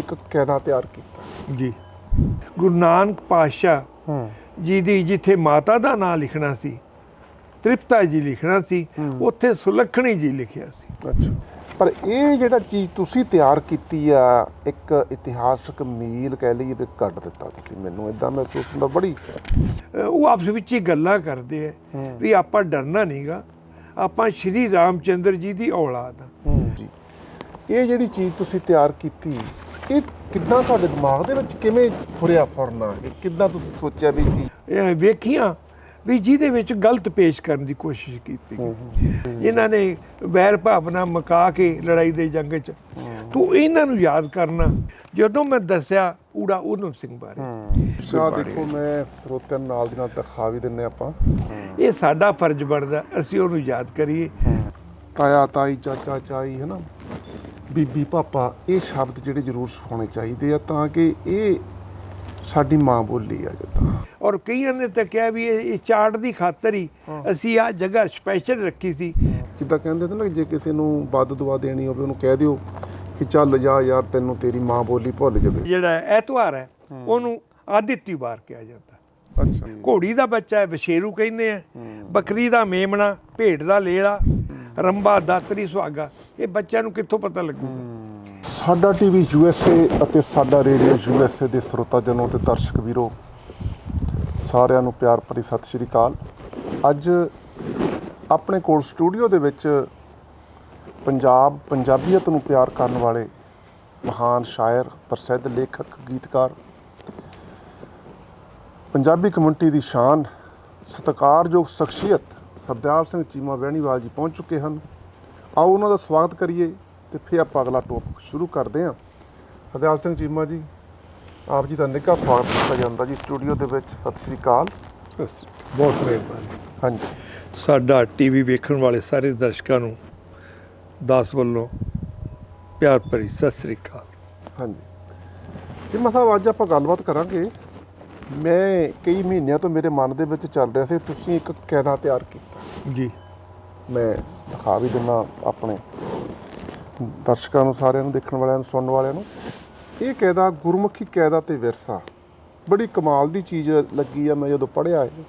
ਤੁਸੀਂ ਇੱਕ ਕਾਇਦਾ ਤਿਆਰ ਕੀਤਾ। ਜੀ। ਗੁਰੂ ਨਾਨਕ ਪਾਤਸ਼ਾਹ ਹੂੰ। ਜੀ ਦੀ ਜਿੱਥੇ ਮਾਤਾ ਦਾ ਨਾਮ ਲਿਖਣਾ ਸੀ ਤ੍ਰਿਪਤਾ ਜੀ ਲਿਖਣਾ ਸੀ। ਉੱਥੇ ਸੁਲੱਖਣੀ ਜੀ ਲਿਖਿਆ ਸੀ। ਅੱਛਾ। ਪਰ ਇਹ ਜਿਹੜਾ ਚੀਜ਼ ਤੁਸੀਂ ਤਿਆਰ ਕੀਤੀ ਆ ਇੱਕ ਇਤਿਹਾਸਕ ਮੀਲ ਕਹਿ ਲਈਏ ਵੀ ਕੱਢ ਦਿੱਤਾ ਤੁਸੀਂ। ਮੈਨੂੰ ਇਦਾਂ ਮਹਿਸੂਸ ਹੁੰਦਾ ਬੜੀ ਉਹ ਆਪਸ ਵਿੱਚ ਹੀ ਗੱਲਾਂ ਕਰਦੇ ਆ। ਵੀ ਆਪਾਂ ਡਰਨਾ ਨਹੀਂਗਾ ਆਪਾਂ ਸ਼੍ਰੀ ਰਾਮਚੰਦਰ ਜੀ ਦੀ ਔਲਾਦ ਆ। ਜੀ। ਇਹ ਜਿਹੜੀ ਚੀਜ਼ ਤੁਸੀਂ ਤਿਆਰ ਕੀਤੀ ਇਹ ਕਿੱਦਾਂ ਤੁਹਾਡੇ ਦਿਮਾਗ ਦੇ ਵਿੱਚ ਕਿਵੇਂ ਫੁਰਿਆ ਫੁਰਨਾ? ਇਹ ਕਿੱਦਾਂ ਤੁਸੀਂ ਸੋਚਿਆ ਵੀ ਜੀ? ਇਹ ਵੇਖੀਆਂ ਵੀ ਜਿਹਦੇ ਵਿੱਚ ਗਲਤ ਪੇਸ਼ ਕਰਨ ਦੀ ਕੋਸ਼ਿਸ਼ ਕੀਤੀ। ਇਹਨਾਂ ਨੇ ਵੈਰ ਭਾਵਨਾ ਮਕਾ ਕੇ ਲੜਾਈ ਦੇ ਜੰਗ 'ਚ। ਤੂੰ ਇਹਨਾਂ ਨੂੰ ਯਾਦ ਕਰਨਾ। ਜਦੋਂ ਮੈਂ ਦੱਸਿਆ ਊੜਾ ਉਦਮ ਸਿੰਘ ਬਾਰੇ। ਸ਼ਾਹ ਦੇਖੋ ਮੈਂ ਸਰੋਤਿਆਂ ਨਾਲ ਦੀ ਨਾਲ ਦਿਖਾ ਵੀ ਦਿੰਨੇ ਆਪਾਂ। ਇਹ ਸਾਡਾ ਫਰਜ਼ ਬਣਦਾ ਅਸੀਂ ਉਹਨੂੰ ਯਾਦ ਕਰੀਏ। ਤਾਇਆ ਤਾਈ ਚਾਚਾ ਚਾਈ ਹੈ ਨਾ ਬੀਬੀ ਪਾਪਾ ਇਹ ਸ਼ਬਦ ਜਿਹੜੇ ਜ਼ਰੂਰ ਹੋਣੇ ਚਾਹੀਦੇ ਆ ਤਾਂ ਕਿ ਇਹ ਸਾਡੀ ਮਾਂ ਬੋਲੀ ਆ ਜਿੱਦਾਂ। ਔਰ ਕਈਆਂ ਨੇ ਤਾਂ ਕਿਹਾ ਵੀ ਇਹ ਚਾਰਟ ਦੀ ਖਾਤਰ ਹੀ ਅਸੀਂ ਆ ਜਗ੍ਹਾ ਸਪੈਸ਼ਲ ਰੱਖੀ ਸੀ। ਜਿੱਦਾਂ ਕਹਿੰਦੇ ਨੇ ਨਾ ਜੇ ਕਿਸੇ ਨੂੰ ਬਦ ਦੁਆ ਦੇਣੀ ਹੋਵੇ ਉਹਨੂੰ ਕਹਿ ਦਿਓ ਕਿ ਚੱਲ ਜਾ ਯਾਰ ਤੈਨੂੰ ਤੇਰੀ ਮਾਂ ਬੋਲੀ ਭੁੱਲ ਜਾਵੇ। ਜਿਹੜਾ ਐਤਵਾਰ ਹੈ। ਉਹਨੂੰ ਆਦਿੱਤੀ ਵਾਰ ਕਿਹਾ ਜਾਂਦਾ। ਅੱਛਾ। ਘੋੜੀ ਦਾ ਬੱਚਾ ਹੈ ਵਿਸ਼ੇਰੂ ਕਹਿੰਦੇ ਆ। ਬੱਕਰੀ ਦਾ ਮੇਮਣਾ ਭੇਡ ਦਾ ਲੇਲਾ ਰੰਬਾ ਦਾਤਰੀ ਸੁਹਾਗਾ। ਇਹ ਬੱਚਿਆਂ ਨੂੰ ਕਿੱਥੋਂ ਪਤਾ ਲੱਗੂ ਸਾਡਾ ਟੀਵੀ ਯੂਐਸਏ ਅਤੇ ਸਾਡਾ ਰੇਡੀਓ ਯੂਐਸਏ ਦੇ ਸਰੋਤਾ ਜਨੋ ਤੇ ਦਰਸ਼ਕ ਵੀਰੋ ਸਾਰਿਆਂ ਨੂੰ ਪਿਆਰ ਭਰੀ ਸਤਿ ਸ਼੍ਰੀ ਅਕਾਲ। ਅੱਜ ਆਪਣੇ ਕੋਲ ਸਟੂਡੀਓ ਦੇ ਵਿੱਚ ਪੰਜਾਬ ਪੰਜਾਬੀਅਤ ਨੂੰ ਪਿਆਰ ਕਰਨ ਵਾਲੇ ਮਹਾਨ ਸ਼ਾਇਰ ਪ੍ਰਸਿੱਧ ਲੇਖਕ ਗੀਤਕਾਰ ਪੰਜਾਬੀ ਕਮਿਊਨਿਟੀ ਦੀ ਸ਼ਾਨ ਸਤਿਕਾਰਯੋਗ ਸ਼ਖਸੀਅਤ ਸਰਦਾਰ ਸਿੰਘ ਚੀਮਾ ਵਹਿਣੀਵਾਲ ਜੀ ਪਹੁੰਚ ਚੁੱਕੇ ਹਨ। ਆਓ ਉਹਨਾਂ ਦਾ ਸਵਾਗਤ ਕਰੀਏ ਤੇ ਫਿਰ ਆਪਾਂ ਅਗਲਾ ਟੌਪਿਕ ਸ਼ੁਰੂ ਕਰਦੇ ਹਾਂ। ਹਰਦਿਆਲ ਸਿੰਘ ਚੀਮਾ ਜੀ ਆਪ ਜੀ ਦਾ ਨਿੱਘਾ ਸਵਾਗਤ ਕੀਤਾ ਜਾਂਦਾ ਜੀ ਸਟੂਡੀਓ ਦੇ ਵਿੱਚ। ਸਤਿ ਸ੍ਰੀ ਅਕਾਲ। ਬਹੁਤ ਮਿਹਰਬਾਨੀ। ਹਾਂਜੀ। ਸਾਡਾ ਟੀਵੀ ਵੇਖਣ ਵਾਲੇ ਸਾਰੇ ਦਰਸ਼ਕਾਂ ਨੂੰ ਦਾਸ ਵੱਲੋਂ ਪਿਆਰ ਭਰੀ ਸਤਿ ਸ੍ਰੀ ਅਕਾਲ। ਹਾਂਜੀ। ਚੀਮਾ ਸਾਹਿਬ ਅੱਜ ਆਪਾਂ ਗੱਲਬਾਤ ਕਰਾਂਗੇ ਮੈਂ ਕਈ ਮਹੀਨਿਆਂ ਤੋਂ ਮੇਰੇ ਮਨ ਦੇ ਵਿੱਚ ਚੱਲ ਰਿਹਾ ਸੀ ਤੁਸੀਂ ਇੱਕ ਕਾਇਦਾ ਤਿਆਰ ਕੀਤਾ। ਜੀ। ਮੈਂ ਦਿਖਾ ਵੀ ਦਿੰਦਾ ਆਪਣੇ ਦਰਸ਼ਕਾਂ ਨੂੰ ਸਾਰਿਆਂ ਨੂੰ ਦੇਖਣ ਵਾਲਿਆਂ ਨੂੰ ਸੁਣਨ ਵਾਲਿਆਂ ਨੂੰ। ਇਹ ਕਾਇਦਾ ਗੁਰਮੁਖੀ ਕਾਇਦਾ ਤੇ ਵਿਰਸਾ। ਬੜੀ ਕਮਾਲ ਦੀ ਚੀਜ਼ ਲੱਗੀ ਆ ਮੈਂ ਜਦੋਂ ਪੜ੍ਹਿਆ ਇਹ।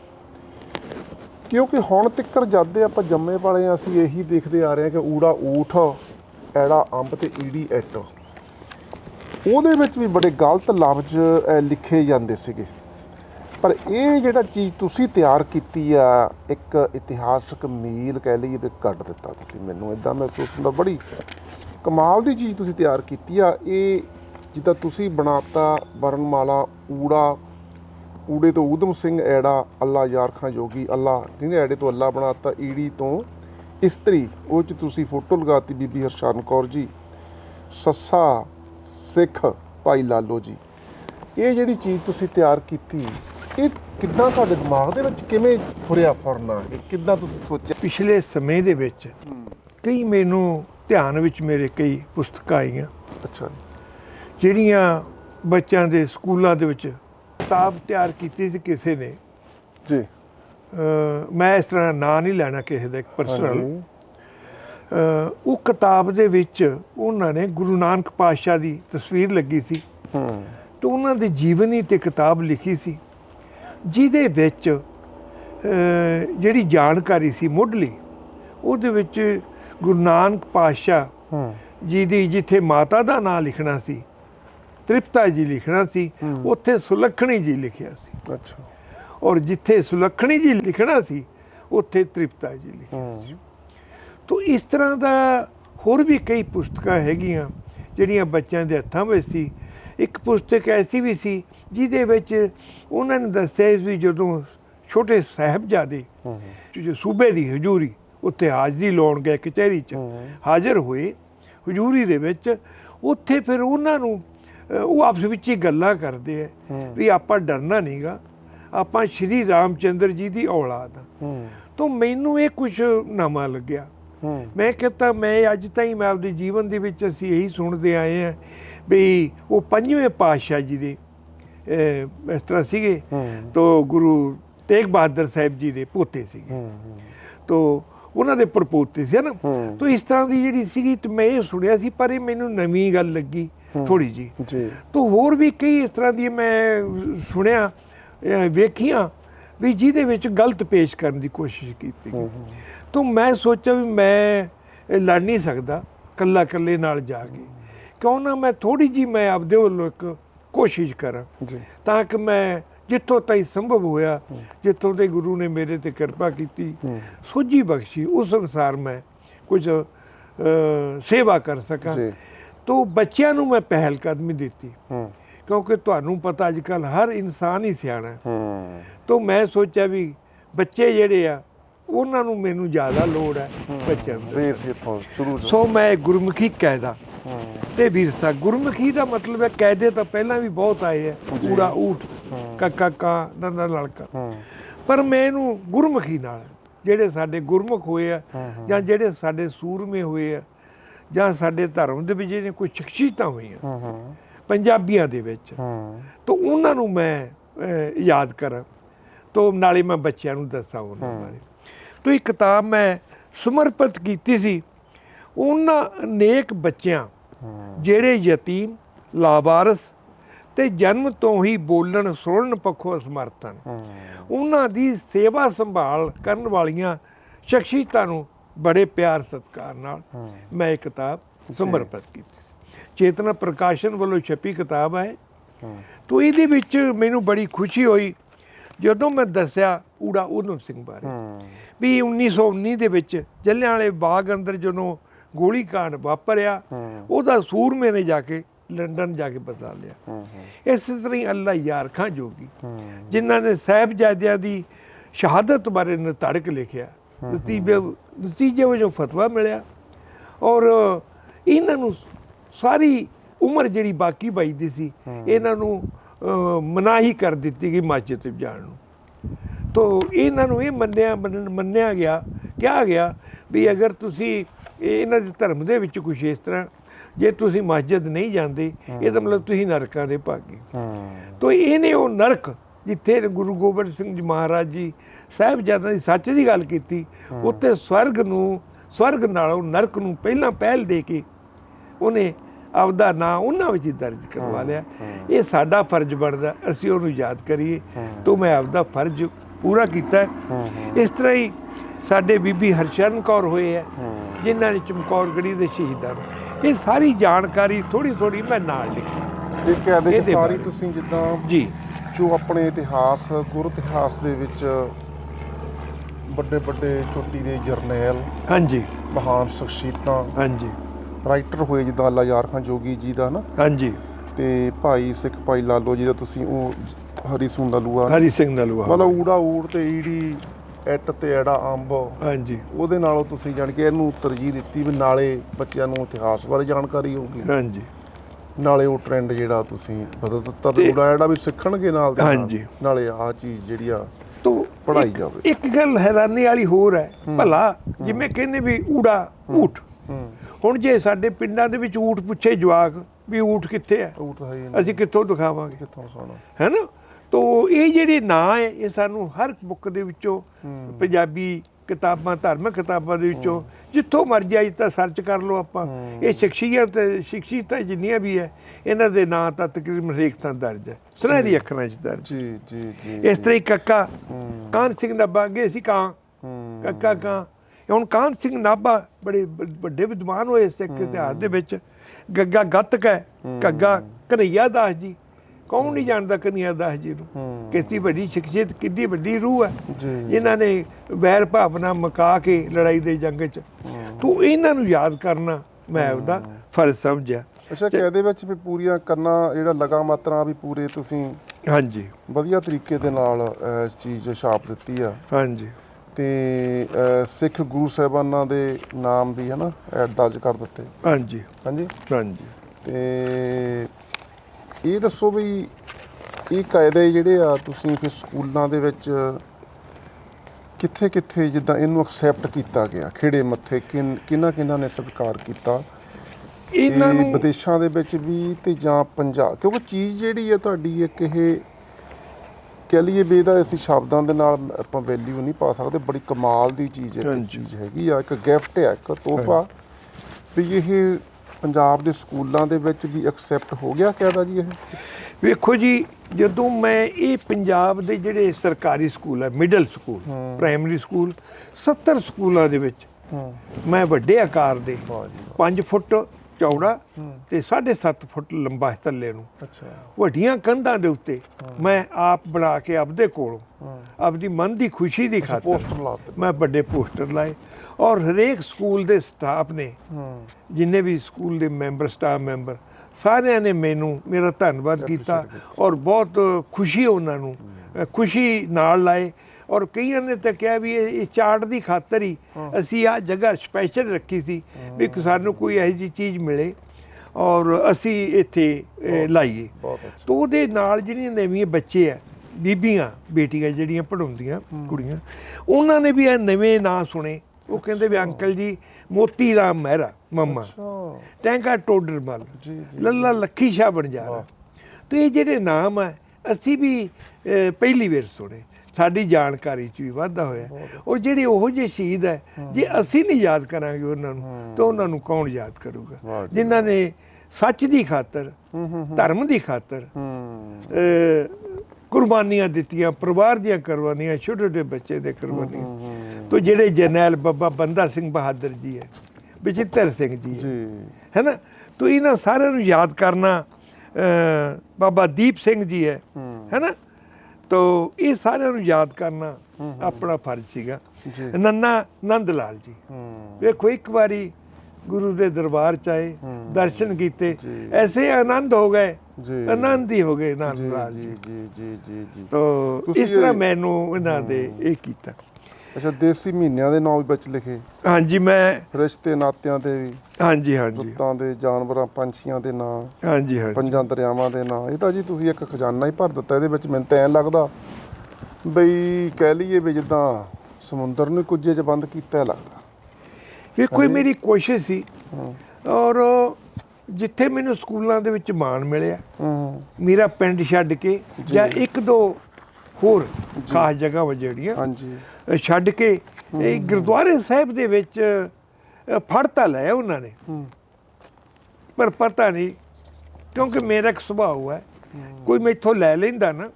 ਕਿਉਂਕਿ ਹੁਣ ਤੱਕਰ ਜਦ ਆਪਾਂ ਜੰਮੇ ਵਾਲੇ ਆ ਅਸੀਂ ਇਹੀ ਦੇਖਦੇ ਆ ਰਹੇ ਹਾਂ ਕਿ ਊੜਾ ਊਠ ਐੜਾ ਅੰਬ ਤੇ ਈੜੀ ਐਟ ਉਹਦੇ ਵਿੱਚ ਵੀ ਬੜੇ ਗਲਤ ਲਫ਼ਜ਼ ਲਿਖੇ ਜਾਂਦੇ ਸੀਗੇ। ਪਰ ਇਹ ਜਿਹੜਾ ਚੀਜ਼ ਤੁਸੀਂ ਤਿਆਰ ਕੀਤੀ ਆ, ਇੱਕ ਇਤਿਹਾਸਕ ਮੀਲ ਕਹਿ ਲਈਏ ਵੀ ਕੱਢ ਦਿੱਤਾ ਤੁਸੀਂ ਮੈਨੂੰ ਇਦਾਂ ਮਹਿਸੂਸ ਹੁੰਦਾ, ਬੜੀ ਕਮਾਲ ਦੀ ਚੀਜ਼ ਤੁਸੀਂ ਤਿਆਰ ਕੀਤੀ ਆ। ਇਹ ਜਿੱਦਾਂ ਤੁਸੀਂ ਬਣਾਤਾ ਵਰਨਮਾਲਾ ਊੜਾ, ਊੜੇ ਤੋਂ ਊਧਮ ਸਿੰਘ ਐੜਾ, ਅੱਲਾ ਯਾਰ ਖਾਂ ਜੋਗੀ, ਅੱਲਾ ਜਿਹਨੇ ਐੜੇ ਤੋਂ ਅੱਲਾ ਬਣਾਤਾ ਈੜੀ ਤੋਂ ਇਸਤਰੀ, ਉਹ ਚ ਤੁਸੀਂ ਫੋਟੋ ਲਗਾਤੀ ਬੀਬੀ ਹਰਸਰਨ ਕੌਰ ਜੀ, ਸੱਸਾ ਸਿੱਖ ਭਾਈ ਲਾਲੋ ਜੀ। ਇਹ ਜਿਹੜੀ ਚੀਜ਼ ਤੁਸੀਂ ਤਿਆਰ ਕੀਤੀ ਇਹ ਕਿੱਦਾਂ ਤੁਹਾਡੇ ਦਿਮਾਗ ਦੇ ਵਿੱਚ ਕਿਵੇਂ ਫੁਰਿਆ ਫੁਰਨਾ? ਇਹ ਕਿੱਦਾਂ ਤੁਸੀਂ ਸੋਚਿਆ? ਪਿਛਲੇ ਸਮੇਂ ਦੇ ਵਿੱਚ ਕਈ ਮੈਨੂੰ ਧਿਆਨ ਵਿੱਚ ਮੇਰੇ ਕਈ ਪੁਸਤਕਾਂ ਆਈਆਂ। ਅੱਛਾ ਜਿਹੜੀਆਂ ਬੱਚਿਆਂ ਦੇ ਸਕੂਲਾਂ ਦੇ ਵਿੱਚ ਕਿਤਾਬ ਤਿਆਰ ਕੀਤੀ ਸੀ ਕਿਸੇ ਨੇ। ਜੀ। ਮੈਂ ਇਸ ਤਰ੍ਹਾਂ ਨਾਂ ਨਹੀਂ ਲੈਣਾ ਕਿਸੇ ਦਾ ਪਰਸਨਲ ਹਾਂਜੀ। ਉਹ ਕਿਤਾਬ ਦੇ ਵਿੱਚ ਉਹਨਾਂ ਨੇ ਗੁਰੂ ਨਾਨਕ ਪਾਤਸ਼ਾਹ ਦੀ ਤਸਵੀਰ ਲੱਗੀ ਸੀ। ਹੂੰ। ਤੇ ਉਹਨਾਂ ਦੀ ਜੀਵਨੀ ਤੇ ਕਿਤਾਬ ਲਿਖੀ ਸੀ। ਜਿਹਦੇ ਵਿੱਚ ਜਿਹੜੀ ਜਾਣਕਾਰੀ ਸੀ ਮੁੱਢਲੀ ਉਹਦੇ ਵਿੱਚ ਗੁਰੂ ਨਾਨਕ ਪਾਤਸ਼ਾਹ ਜੀ ਦੀ ਜਿੱਥੇ ਮਾਤਾ ਦਾ ਨਾਮ ਲਿਖਣਾ ਸੀ ਤ੍ਰਿਪਤਾ ਜੀ ਲਿਖਣਾ ਸੀ। ਉੱਥੇ ਸੁਲੱਖਣੀ ਜੀ ਲਿਖਿਆ ਸੀ। ਅੱਛਾ। ਔਰ ਜਿੱਥੇ ਸੁਲੱਖਣੀ ਜੀ ਲਿਖਣਾ ਸੀ ਉੱਥੇ ਤ੍ਰਿਪਤਾ ਜੀ ਲਿਖਿਆ ਹੂੰ। ਤੋ ਇਸ ਤਰ੍ਹਾਂ ਦਾ ਹੋਰ ਵੀ ਕਈ ਪੁਸਤਕਾਂ ਹੈਗੀਆਂ ਜਿਹੜੀਆਂ ਬੱਚਿਆਂ ਦੇ ਹੱਥਾਂ ਵਿੱਚ ਸੀ ਇੱਕ ਪੁਸਤਕ ਐਸੀ ਵੀ ਸੀ ਜਿਹਦੇ ਵਿੱਚ ਉਹਨਾਂ ਨੇ ਦੱਸਿਆ ਵੀ ਜਦੋਂ ਛੋਟੇ ਸਾਹਿਬਜ਼ਾਦੇ ਜੋ ਸੂਬੇ ਦੀ ਹਜ਼ੂਰੀ ਉੱਥੇ ਹਾਜ਼ਰੀ ਲਾਉਣ ਗਏ ਕਚਹਿਰੀ 'ਚ। ਹਾਜ਼ਰ ਹੋਏ ਹਜ਼ੂਰੀ ਦੇ ਵਿੱਚ ਉੱਥੇ ਫਿਰ ਉਹਨਾਂ ਨੂੰ ਉਹ ਆਪਸ ਵਿੱਚ ਹੀ ਗੱਲਾਂ ਕਰਦੇ ਆ ਹੂੰ। ਵੀ ਆਪਾਂ ਡਰਨਾ ਨਹੀਂਗਾ ਆਪਾਂ ਸ਼੍ਰੀ ਰਾਮਚੰਦਰ ਜੀ ਦੀ ਔਲਾਦ ਆ। ਹੂੰ। ਤੋਂ ਮੈਨੂੰ ਇਹ ਕੁਝ ਨਵਾਂ ਲੱਗਿਆ। ਮੈਂ ਕਹਿੰਦਾ ਮੈਂ ਅੱਜ ਤਾਈਂ ਮੈਂ ਆਪਦੇ ਜੀਵਨ ਦੇ ਵਿੱਚ ਅਸੀਂ ਇਹੀ ਸੁਣਦੇ ਆਏ ਆ ਵੀ ਉਹ ਪੰਜਵੇਂ ਪਾਤਸ਼ਾਹ ਜੀ ਦੇ ਇਸ ਤਰ੍ਹਾਂ ਸੀਗੇ। ਤੋ ਗੁਰੂ ਤੇਗ ਬਹਾਦਰ ਸਾਹਿਬ ਜੀ ਦੇ ਪੋਤੇ ਸੀਗੇ। ਤੋ ਉਹਨਾਂ ਦੇ ਪਰਪੋਤੇ ਸੀ ਨਾ। ਤੋ ਇਸ ਤਰ੍ਹਾਂ ਦੀ ਜਿਹੜੀ ਸੀਗੀ ਤੇ ਮੈਂ ਇਹ ਸੁਣਿਆ ਸੀ ਪਰ ਇਹ ਮੈਨੂੰ ਨਵੀਂ ਗੱਲ ਲੱਗੀ ਥੋੜੀ ਜੀ ਜੀ। ਤੋ ਹੋਰ ਵੀ ਕਈ ਇਸ ਤਰ੍ਹਾਂ ਦੀ ਮੈਂ ਸੁਣਿਆ ਵੇਖੀਆਂ ਵੀ ਜਿਹਦੇ ਵਿੱਚ ਗਲਤ ਪੇਸ਼ ਕਰਨ ਦੀ ਕੋਸ਼ਿਸ਼ ਕੀਤੀ ਗਈ। ਤੋ ਮੈਂ ਸੋਚਿਆ ਵੀ ਮੈਂ ਲੜ ਨਹੀਂ ਸਕਦਾ ਕੱਲਾ ਕੱਲੇ ਨਾਲ ਜਾ ਕੇ। ਕਿਉਂ ਨਾ ਮੈਂ ਥੋੜੀ ਜੀ ਮੈਂ ਆਪਦੇ ਵੱਲੋਂ ਇੱਕ ਕੋਸ਼ਿਸ਼ ਕਰਾਂ ਜੀ। ਤਾਂ ਕਿ ਮੈਂ ਜਿੱਥੋਂ ਤਾਈਂ ਸੰਭਵ ਹੋਇਆ ਜਿੱਥੋਂ ਤੇ ਗੁਰੂ ਨੇ ਮੇਰੇ ਤੇ ਕਿਰਪਾ ਕੀਤੀ। ਸੋਝੀ ਬਖਸ਼ੀ ਉਸ ਅਨੁਸਾਰ ਮੈਂ ਕੁਝ ਸੇਵਾ ਕਰ ਸਕਾਂ ਜੀ। ਤੋ ਬੱਚਿਆਂ ਨੂੰ ਮੈਂ ਪਹਿਲ ਕਦਮੀ ਦਿੱਤੀ। ਕਿਉਂਕਿ ਤੁਹਾਨੂੰ ਪਤਾ ਅੱਜ ਕੱਲ ਹਰ ਇਨਸਾਨ ਹੀ ਸਿਆਣਾ। ਹੈ। ਤੋ ਮੈਂ ਸੋਚਿਆ ਵੀ ਬੱਚੇ ਜਿਹੜੇ ਆ ਉਹਨਾਂ ਨੂੰ ਮੈਨੂੰ ਜ਼ਿਆਦਾ ਲੋੜ ਹੈ ਬੱਚਿਆਂ ਨੂੰ। ਸੀ ਮੈਂ ਗੁਰਮੁਖੀ ਕਾਇਦਾ ਤੇ ਵਿਰਸਾ ਗੁਰਮੁਖੀ ਦਾ ਮਤਲਬ ਹੈ ਕਾਇਦੇ ਤਾਂ ਪਹਿਲਾਂ ਵੀ ਬਹੁਤ ਆਏ ਆ। ਊੜਾ ਊਠ ਕੱਕਾ ਕਾਂ ਨੰਨਾ ਲੜਕਾ ਪਰ ਮੈਂ ਇਹਨੂੰ ਗੁਰਮੁਖੀ ਨਾਲ ਜਿਹੜੇ ਸਾਡੇ ਗੁਰਮੁਖ ਹੋਏ ਆ। ਜਾਂ ਜਿਹੜੇ ਸਾਡੇ ਸੂਰਮੇ ਹੋਏ ਆ ਜਾਂ ਸਾਡੇ ਧਰਮ ਦੇ ਵਿੱਚ ਜਿਹੜੇ ਕੋਈ ਸ਼ਖਸੀਅਤਾਂ ਹੋਈਆਂ ਪੰਜਾਬੀਆਂ ਦੇ ਵਿੱਚ ਤਾਂ ਉਹਨਾਂ ਨੂੰ ਮੈਂ ਯਾਦ ਕਰਾਂ। ਤੋਂ ਨਾਲੇ ਮੈਂ ਬੱਚਿਆਂ ਨੂੰ ਦੱਸਾਂ ਉਹਨਾਂ। ਬਾਰੇ। ਤੋਂ ਇੱਕ ਕਿਤਾਬ ਮੈਂ ਸਮਰਪਿਤ ਕੀਤੀ ਸੀ। ਉਹਨਾਂ ਅਨੇਕ ਬੱਚਿਆਂ ਜਿਹੜੇ ਯਤੀਮ ਲਾਵਾਰਸ ਤੇ ਜਨਮ ਤੋਂ ਹੀ ਬੋਲਣ ਸੁਣਨ ਪੱਖੋਂ ਅਸਮਰਥ ਹਨ। ਹੂੰ। ਉਹਨਾਂ ਦੀ ਸੇਵਾ ਸੰਭਾਲ ਕਰਨ ਵਾਲੀਆਂ ਸ਼ਖਸੀਅਤਾਂ ਨੂੰ ਬੜੇ ਪਿਆਰ ਸਤਿਕਾਰ ਨਾਲ ਮੈਂ ਇਹ ਕਿਤਾਬ ਸਮਰਪਿਤ ਕੀਤੀ ਚੇਤਨਾ ਪ੍ਰਕਾਸ਼ਨ ਵੱਲੋਂ ਛਪੀ ਕਿਤਾਬ ਹੈ। ਤੋ ਇਹਦੇ ਵਿੱਚ ਮੈਨੂੰ ਬੜੀ ਖੁਸ਼ੀ ਹੋਈ ਜਦੋਂ ਮੈਂ ਦੱਸਿਆ ਊੜਾ ਉਦਮ ਸਿੰਘ ਬਾਰੇ ਵੀ 1919 ਦੇ ਵਿੱਚ ਜਲਿਆਂਵਾਲੇ ਬਾਗ ਅੰਦਰ ਜਦੋਂ ਗੋਲੀकांड ਵਾਪਰਿਆ ਹੂੰ। ਉਹਦਾ ਸੂਰਮੇ ਨੇ ਜਾ ਕੇ ਲੰਡਨ ਜਾ ਕੇ ਬਦਲਾ ਲਿਆ। ਇਸ ਤਰ੍ਹਾਂ ਹੀ ਅੱਲਾ ਯਾਰ ਖਾਂ ਜੋਗੀ। ਜਿਨ੍ਹਾਂ ਨੇ ਸਾਹਿਬਜ਼ਾਦਿਆਂ ਦੀ ਸ਼ਹਾਦਤ ਬਾਰੇ ਨਿਤੜਕ ਲਿਖਿਆ ਨਤੀਜੇ ਨਤੀਜੇ ਵਜੋਂ ਫਤਵਾ ਮਿਲਿਆ ਔਰ ਇਹਨਾਂ ਨੂੰ ਸਾਰੀ ਉਮਰ ਜਿਹੜੀ ਬਾਕੀ ਬਚਦੀ ਸੀ ਇਹਨਾਂ ਨੂੰ ਮਨਾਹੀ ਕਰ ਦਿੱਤੀ ਗਈ ਮਸਜਿਦ ਵਿੱਚ ਜਾਣ ਨੂੰ। ਤੋ ਇਹਨਾਂ ਨੂੰ ਇਹ ਮੰਨਿਆ ਮੰਨ- ਮੰਨਿਆ ਗਿਆ ਕਿਹਾ ਗਿਆ ਵੀ ਅਗਰ ਤੁਸੀਂ ਇਹ- ਇਹਨਾਂ ਦੇ ਧਰਮ ਦੇ ਵਿੱਚ ਕੁਝ ਇਸ ਤਰ੍ਹਾਂ ਜੇ ਤੁਸੀਂ ਮਸਜਿਦ ਨਹੀਂ ਜਾਂਦੇ ਇਹਦਾ ਮਤਲਬ ਤੁਸੀਂ ਨਰਕਾਂ ਦੇ ਭਾਗੀ। ਹੂੰ। ਤੋ ਇਹਨੇ ਉਹ ਨਰਕ ਜਿੱਥੇ ਗੁਰੂ ਗੋਬਿੰਦ ਸਿੰਘ ਜੀ ਮਹਾਰਾਜ ਜੀ ਸਾਹਿਬਜ਼ਾਦਿਆਂ ਦੀ ਸੱਚ ਦੀ ਗੱਲ ਕੀਤੀ ਉੱਤੇ ਸਵਰਗ ਨੂੰ ਸਵਰਗ ਨਾਲੋਂ ਨਰਕ ਨੂੰ ਪਹਿਲਾਂ ਪਹਿਲ ਦੇ ਕੇ ਉਹਨੇ ਆਪਦਾ ਨਾਂ ਉਹਨਾਂ ਵਿੱਚ ਦਰਜ ਕਰਵਾ ਲਿਆ। ਇਹ ਸਾਡਾ ਫਰਜ਼ ਬਣਦਾ ਅਸੀਂ ਉਹਨੂੰ ਯਾਦ ਕਰੀਏ ਤੋਂ ਮੈਂ ਆਪਦਾ ਫਰਜ਼ ਪੂਰਾ ਕੀਤਾ। ਇਸ ਤਰ੍ਹਾਂ ਹੀ ਸਾਡੇ ਬੀਬੀ ਹਰਸ਼ਰਨ ਕੌਰ ਹੋਏ ਹੈ। ਜਿਨ੍ਹਾਂ ਨੇ ਚਮਕੌਰ ਗੜੀ ਦੇ ਸ਼ਹੀਦਾਂ ਨੂੰ। ਇਹ ਸਾਰੀ ਜਾਣਕਾਰੀ ਥੋੜੀ ਥੋੜੀ ਮੈਂ ਨਾਲ ਲਿਖੀ। ਇਹ ਕਹਿ ਦੇ ਇਹਦੇ ਸਾਰੀ। ਤੁਸੀਂ ਜਿੱਦਾਂ ਜੀ। ਜੋ ਆਪਣੇ ਇਤਿਹਾਸ ਗੁਰ ਇਤਿਹਾਸ ਦੇ ਵਿੱਚ ਵੱਡੇ ਵੱਡੇ ਚੋਟੀ ਦੇ ਜਰਨੈਲ ਹਾਂਜੀ। ਮਹਾਨ ਸ਼ਖਸੀਅਤਾਂ ਹਾਂਜੀ। ਰਾਈਟਰ ਹੋਏ ਜਿੱਦਾਂ ਅੱਲਾ ਯਾਰ ਖਾਨ ਜੋਗੀ ਜੀ ਦਾ ਨਾ। ਹਾਂਜੀ। ਤੇ ਭਾਈ ਸਿੱਖ ਭਾਈ ਲਾਲੋ ਜੀ ਦਾ ਤੁਸੀਂ ਉਹ ਹਰੀ ਸਿੰਘ ਲਾਲੂਆ। ਹਰੀ ਸਿੰਘ ਨਲੂਆ ਮਤਲਬ ਊੜਾ ਊੜ ਤੇ ਈੜੀ ਐਟ ਤੇ ਐੜਾ ਅੰਬ ਹਾਂਜੀ। ਉਹਦੇ ਨਾਲੋਂ ਤੁਸੀਂ ਜਾਣ ਕੇ ਇਹਨੂੰ ਤਰਜੀਹ ਦਿੱਤੀ ਵੀ ਨਾਲੇ ਬੱਚਿਆਂ ਨੂੰ ਇਤਿਹਾਸ ਬਾਰੇ ਜਾਣਕਾਰੀ ਹੋਊਗੀ। ਹਾਂਜੀ। ਨਾਲੇ ਉਹ ਟ੍ਰੈਂਡ ਜਿਹੜਾ ਤੁਸੀਂ ਬਦਲ ਦਿੱਤਾ ਤੇ ਊੜਾ ਐੜਾ ਵੀ ਸਿੱਖਣਗੇ ਨਾਲ ਦੇ। ਹਾਂਜੀ। ਨਾਲੇ ਆਹ ਚੀਜ਼ ਜਿਹੜੀ ਆ ਤੋ ਪੜ੍ਹਾਈ ਇੱਕ- ਜਾਵੇ। ਇੱਕ ਗੱਲ ਹੈਰਾਨੀ ਵਾਲੀ ਹੋਰ ਹੈ। ਭਲਾ ਜਿਵੇਂ ਕਹਿੰਦੇ ਵੀ ਊੜਾ ਊਠ। ਹੁਣ ਜੇ ਸਾਡੇ ਪਿੰਡਾਂ ਦੇ ਵਿੱਚ ਊਠ ਪੁੱਛੇ ਜਵਾਕ ਵੀ ਊਠ ਕਿੱਥੇ ਨਹੀਂ। ਅਸੀਂ ਕਿੱਥੋਂ ਦਿਖਾਵਾਂਗੇ? ਕਿੱਥੋਂ ਸੁਣਾ ਹੈ ਨਾ ਤੋ ਇਹ ਜਿਹੜੇ ਨਾਂ ਹੈ ਇਹ ਸਾਨੂੰ ਹਰ ਬੁੱਕ ਦੇ ਵਿੱਚੋਂ। ਪੰਜਾਬੀ ਕਿਤਾਬਾਂ ਧਾਰਮਿਕ ਕਿਤਾਬਾਂ ਦੇ ਵਿੱਚੋਂ ਜਿੱਥੋਂ ਮਰਜ਼ੀ ਆਈ ਤਾਂ ਸਰਚ ਕਰ ਲਓ ਆਪਾਂ। ਇਹ ਸ਼ਖਸੀਅਤ ਸ਼ਖਸੀਅਤਾਂ ਜਿੰਨੀਆਂ ਵੀ ਹੈ ਇਹਨਾਂ ਦੇ ਨਾਂ ਤਾਂ ਤਕਰੀਬਨ ਥਾਂ ਦਰਜ ਹੈ। ਸੁਨਹਿਰੀ ਅੱਖਰਾਂ 'ਚ ਦਰਜ ਜੀ ਜੀ ਜੀ ਇਸ ਤਰ੍ਹਾਂ ਹੀ ਕੱਕਾ ਕਾਨ ਸਿੰਘ ਨਾਭਾ ਅੱਗੇ ਸੀ ਕਾਂ। ਕੱਕਾ ਕਾਂ। ਹੁਣ ਕਾਨ ਸਿੰਘ ਨਾਭਾ ਬੜੇ ਵੱਡੇ ਵਿਦਵਾਨ ਹੋਏ ਸਿੱਖ ਇਤਿਹਾਸ ਦੇ ਵਿੱਚ। ਗੱਗਾ ਗੱਤਕ ਹੈ ਗੱਗਾ ਕਨਈਆ ਦਾਸ ਜੀ। ਕੌਣ ਨਹੀਂ ਜਾਣਦਾ ਕਨਈਆ ਦਾਸ ਜੀ ਨੂੰ? ਕਿੰਨੀ ਵੱਡੀ ਸ਼ਖਸੀਅਤ ਕਿੰਨੀ ਵੱਡੀ ਰੂਹ ਹੈ। ਜਿਨ੍ਹਾਂ ਨੇ ਵੈਰ ਭਾਵਨਾ ਮਕਾ ਕੇ ਲੜਾਈ ਦੇ ਜੰਗ 'ਚ। ਤੂੰ ਇਹਨਾਂ ਨੂੰ ਯਾਦ ਕਰਨਾ ਮੈਂ ਉਹਦਾ ਫਰਜ਼ ਸਮਝਿਆ। ਅੱਛਾ ਕਿ ਇਹਦੇ ਵਿੱਚ ਵੀ ਪੂਰੀਆਂ ਕਰਨਾ ਜਿਹੜਾ ਲਗਾ ਮਾਤਰਾ ਵੀ ਪੂਰੇ ਤੁਸੀਂ ਹਾਂਜੀ। ਵਧੀਆ ਤਰੀਕੇ ਦੇ ਨਾਲ ਇਸ ਚੀਜ਼ ਛਾਪ ਦਿੱਤੀ ਆ। ਹਾਂਜੀ। ਤੇ ਸਿੱਖ ਗੁਰੂ ਸਾਹਿਬਾਨਾਂ ਦੇ ਨਾਮ ਵੀ ਹਨਾ ਐਡ ਦਰਜ ਕਰ ਦਿੱਤੇ। ਹਾਂਜੀ। ਹਾਂਜੀ। ਹਾਂਜੀ। ਤੇ ਇਹ ਦੱਸੋ ਵੀ ਇਹ ਕਾਇਦੇ ਜਿਹੜੇ ਆ ਤੁਸੀਂ ਫਿਰ ਸਕੂਲਾਂ ਦੇ ਵਿੱਚ ਕਿੱਥੇ ਕਿੱਥੇ ਜਿੱਦਾਂ ਇਹਨੂੰ ਐਕਸੈਪਟ ਕੀਤਾ ਗਿਆ? ਖੇੜੇ ਮੱਥੇ ਕਿਨ ਕਿਹਨਾਂ ਨੇ ਸਤਿਕਾਰ ਕੀਤਾ? ਇਹਨਾਂ ਨੂੰ ਵਿਦੇਸ਼ਾਂ ਦੇ ਵਿੱਚ ਵੀ ਤੇ ਜਾਂ ਪੰਜਾਬ? ਕਿਉਂਕਿ ਚੀਜ਼ ਜਿਹੜੀ ਹੈ ਤੁਹਾਡੀ ਇੱਕ ਇਹ ਕਹਿ ਲਈਏ ਵੀ ਇਹਦਾ ਅਸੀਂ ਸ਼ਬਦਾਂ ਦੇ ਨਾਲ ਆਪਾਂ ਵੈਲਿਊ ਨਹੀਂ ਪਾ ਸਕਦੇ ਬੜੀ ਕਮਾਲ ਦੀ ਚੀਜ਼ ਹੈ। ਚੀਜ਼ ਹੈਗੀ ਆ ਇੱਕ ਗਿਫਟ ਹੈ ਇੱਕ ਤੋਹਫਾ। ਵੀ ਇਹ ਪੰਜਾਬ ਦੇ ਸਕੂਲਾਂ ਦੇ ਵਿੱਚ ਵੀ ਐਕਸੈਪਟ ਹੋ ਗਿਆ ਕਾਇਦਾ ਜੀ ਇਹ? ਵੇਖੋ ਜੀ ਜਦੋਂ ਮੈਂ ਇਹ ਪੰਜਾਬ ਦੇ ਜਿਹੜੇ ਸਰਕਾਰੀ ਸਕੂਲ ਹੈ ਮਿਡਲ ਸਕੂਲ। ਪ੍ਰਾਇਮਰੀ ਸਕੂਲ 70 ਸਕੂਲਾਂ ਦੇ ਵਿੱਚ ਮੈਂ ਵੱਡੇ ਆਕਾਰ ਦੇ ਵਾਹ ਜੀ 5 ਫੁੱਟ ਚੌੜਾ। ਤੇ 7.5 ਫੁੱਟ ਲੰਬਾ ਥੱਲੇ ਨੂੰ। ਅੱਛਾ। ਵੱਡੀਆਂ ਕੰਧਾਂ ਦੇ ਉੱਤੇ ਮੈਂ ਆਪ ਬਣਾ ਕੇ ਆਪਦੇ ਕੋਲੋਂ ਆਪਦੀ ਮਨ ਦੀ ਖੁਸ਼ੀ ਦੀ ਖਾਤਰ ਮੈਂ ਵੱਡੇ ਪੋਸਟਰ ਲਾਏ। ਔਰ ਹਰੇਕ ਸਕੂਲ ਦੇ ਸਟਾਫ ਨੇ ਜਿੰਨੇ ਵੀ ਸਕੂਲ ਦੇ ਮੈਂਬਰ ਸਟਾਫ ਮੈਂਬਰ ਸਾਰਿਆਂ ਨੇ ਮੈਨੂੰ ਮੇਰਾ ਧੰਨਵਾਦ ਕੀਤਾ ਔਰ ਬਹੁਤ ਖੁਸ਼ੀ ਉਹਨਾਂ ਨੂੰ ਖੁਸ਼ੀ ਨਾਲ ਲਾਏ ਔਰ ਕਈਆਂ ਨੇ ਤਾਂ ਕਿਹਾ ਵੀ ਇਹ ਚਾਰਟ ਦੀ ਖਾਤਰ ਹੀ ਅਸੀਂ ਆ ਜਗ੍ਹਾ ਸਪੈਸ਼ਲ ਰੱਖੀ ਸੀ ਵੀ ਸਾਨੂੰ ਕੋਈ ਇਹੋ ਜਿਹੀ ਚੀਜ਼ ਮਿਲੇ ਔਰ ਅਸੀਂ ਇੱਥੇ ਲਾਈਏ। ਤੋ ਉਹਦੇ ਨਾਲ ਜਿਹੜੀਆਂ ਨਵੀਆਂ ਬੱਚੇ ਆ ਬੀਬੀਆਂ ਬੇਟੀਆਂ ਜਿਹੜੀਆਂ ਪੜਾਉਂਦੀਆਂ ਕੁੜੀਆਂ ਉਹਨਾਂ ਨੇ ਵੀ ਇਹ ਨਵੇਂ ਨਾਂ ਸੁਣੇ ਉਹ ਕਹਿੰਦੇ ਵੀ ਅੰਕਲ ਜੀ ਮੋਤੀ ਰਾਮ ਮਹਿਰਾ ਮੰਮਾ। ਟੈਂਕਾ ਟੋਡਰ ਮਲ। ਜੀ ਜੀ ਲੱਲਾ ਲੱਖੀ ਸ਼ਾਹ ਬਣਜਾਰਾ ਤੇ ਇਹ ਜਿਹੜੇ ਨਾਮ ਆ ਅਸੀਂ ਵੀ ਪਹਿਲੀ ਵਾਰ ਸੁਣੇ। ਸਾਡੀ ਜਾਣਕਾਰੀ ਚ ਵੀ ਵਾਧਾ ਹੋਇਆ। ਉਹ ਜਿਹੜੇ ਉਹੋ ਜਿਹੇ ਸ਼ਹੀਦ ਹੈ। ਜੇ ਅਸੀਂ ਨਹੀਂ ਯਾਦ ਕਰਾਂਗੇ ਉਹਨਾਂ ਨੂੰ ਤਾਂ ਉਹਨਾਂ ਨੂੰ ਕੌਣ ਯਾਦ ਕਰੂਗਾ? ਜੀ। ਜਿਨ੍ਹਾਂ ਨੇ ਸੱਚ ਦੀ ਖਾਤਰ ਧਰਮ ਦੀ ਖਾਤਰ ਕੁਰਬਾਨੀਆਂ ਦਿੱਤੀਆਂ ਪਰਿਵਾਰ ਦੀਆਂ ਕੁਰਬਾਨੀਆਂ ਛੋਟੇ ਛੋਟੇ ਬੱਚੇ ਦੇ ਕੁਰਬਾਨੀਆਂ। ਤੋ ਜਿਹੜੇ ਜਰਨੈਲ ਬੱਬਾ ਬੰਦਾ ਸਿੰਘ ਬਹਾਦਰ ਜੀ ਹੈ ਬਚਿੱਤਰ ਸਿੰਘ ਜੀ ਹੈ ਨਾ ਤੋ ਇਹਨਾਂ ਸਾਰਿਆਂ ਨੂੰ ਯਾਦ ਕਰਨਾ ਬਾਬਾ ਦੀਪ ਸਿੰਘ ਜੀ ਹੈ ਹੂੰ। ਨਾ ਤੋ ਇਹ ਸਾਰਿਆਂ ਨੂੰ ਯਾਦ ਕਰਨਾ ਆਪਣਾ ਫਰਜ਼ ਸੀਗਾ। ਨੰਨਾ ਨੰਦ ਲਾਲ ਜੀ ਵੇਖੋ ਇੱਕ ਵਾਰੀ ਗੁਰੂ ਦੇ ਦਰਬਾਰ ਚ ਆਏ। ਦਰਸ਼ਨ ਕੀਤੇ। ਐਸੇ ਆਨੰਦ ਹੋ ਗਏ। ਜੀ। ਆਨੰਦ ਹੀ ਹੋ ਗਏ ਨੰਦ ਲਾਲ ਜੀ ਜੀ। ਜੀ ਜੀ ਜੀ ਤੋ ਇਸ ਤਰ੍ਹਾਂ ਮੈਨੂੰ ਇਹਨਾਂ ਦੇ ਇਹ ਕੀਤਾ। ਅੱਛਾ ਦੇਸੀ ਮਹੀਨਿਆਂ ਦੇ ਨਾਂ ਵੀ ਵਿੱਚ ਲਿਖੇ। ਹਾਂਜੀ ਮੈਂ ਰਿਸ਼ਤੇ ਨਾਤਿਆਂ ਦੇ ਵੀ ਹਾਂਜੀ ਹਾਂਜੀ। ਰੁੱਤਾਂ ਦੇ ਜਾਨਵਰਾਂ ਪੰਛੀਆਂ ਦੇ ਨਾਂ ਹਾਂਜੀ ਹਾਂਜੀ। ਪੰਜਾਂ ਦਰਿਆਵਾਂ ਦੇ ਨਾਂ। ਇਹ ਤਾਂ ਜੀ ਤੁਸੀਂ ਇੱਕ ਖਜ਼ਾਨਾ ਹੀ ਭਰ ਦਿੱਤਾ ਇਹਦੇ ਵਿੱਚ ਮੈਨੂੰ ਤਾਂ ਐਂ ਲੱਗਦਾ ਬਈ ਕਹਿ ਲਈਏ ਵੀ ਜਿੱਦਾਂ ਸਮੁੰਦਰ ਨੂੰ ਕੁਝੇ 'ਚ ਬੰਦ ਕੀਤਾ ਲੱਗਦਾ। ਇਹ ਕੋਈ ਮੇਰੀ ਕੋਸ਼ਿਸ਼ ਸੀ ਹਾਂ। ਔਰ ਜਿੱਥੇ ਮੈਨੂੰ ਸਕੂਲਾਂ ਦੇ ਵਿੱਚ ਮਾਣ ਮਿਲਿਆ ਹੂੰ। ਮੇਰਾ ਪਿੰਡ ਛੱਡ ਕੇ ਜਾਂ ਇੱਕ ਦੋ ਹੋਰ ਖਾਸ ਜਗ੍ਹਾਵਾਂ ਜਿਹੜੀਆਂ ਹਾਂਜੀ। ਛੱਡ ਕੇ ਇਹ ਗੁਰਦੁਆਰੇ ਸਾਹਿਬ ਦੇ ਵਿੱਚ ਅ, ਫੜ ਤਾਂ ਲਿਆ ਉਹਨਾਂ ਨੇ। ਪਰ ਪਤਾ ਨਹੀਂ ਕਿਉਂਕਿ ਮੇਰਾ ਇੱਕ ਸੁਭਾਅ ਹੈ। ਕੋਈ ਮੈਥੋਂ ਲੈ ਲੈਂਦਾ ਨਾ